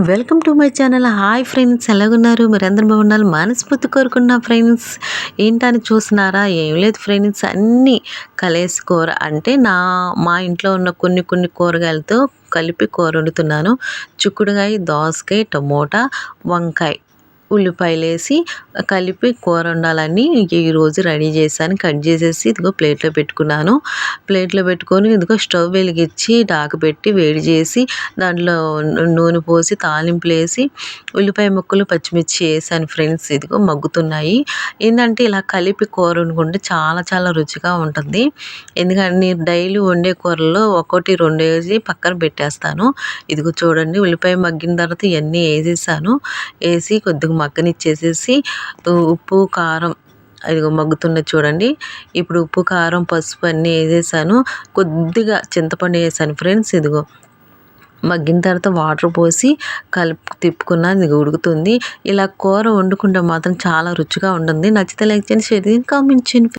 Welcome to my channel. Hi friends ఎలాగున్నారు? మీరు అందరు బాగున్నారు? మనస్ఫూర్తి కోరుకున్న ఫ్రెండ్స్. ఏంటని చూస్తున్నారా? ఏం లేదు ఫ్రెండ్స్ అన్నీ కలేసి కూర అంటే నా మా ఇంట్లో ఉన్న కొన్ని కొన్ని కూరగాయలతో కలిపి కూర వండుతున్నాను. చిక్కుడుగాయ దోసకాయ టమోటా వంకాయ. ఉల్లిపాయలు వేసి కలిపి కూర వండాలని ఈరోజు రెడీ చేశాను. కట్ చేసేసి ఇదిగో ప్లేట్లో పెట్టుకున్నాను. ప్లేట్లో పెట్టుకొని ఇదిగో స్టవ్ వెలిగించి డాకు పెట్టి వేడి చేసి దాంట్లో నూనె పోసి తాలింపులు వేసి ఉల్లిపాయ ముక్కలు పచ్చిమిర్చి వేసాను ఫ్రెండ్స్. ఇదిగో మగ్గుతున్నాయి. ఏంటంటే ఇలా కలిపి కూర వండుకుంటే చాలా చాలా రుచిగా ఉంటుంది. ఎందుకంటే నేను డైలీ వండే కూరల్లో ఒకటి రెండు వేసి పక్కన పెట్టేస్తాను. ఇదిగో చూడండి ఉల్లిపాయ మగ్గిన తర్వాత ఇవన్నీ వేసేసాను. వేసి కొద్దిగా మగ్గనిచ్చేసేసి ఉప్పు కారం ఇదిగో మగ్గుతున్నది చూడండి. ఇప్పుడు ఉప్పు కారం పసుపు అన్నీ వేసేసాను కొద్దిగా చింతపండు వేసాను ఫ్రెండ్స్ ఇదిగో. మగ్గిన తర్వాత వాటర్ పోసి కలిపి తిప్పుకున్న ఇది ఉడుకుతుంది. ఇలా కూర వండుకుంటే మాత్రం చాలా రుచిగా ఉంటుంది. నచ్చితే లైక్ చేయండి షేర్ చేయండి కామెంట్ చేయండి.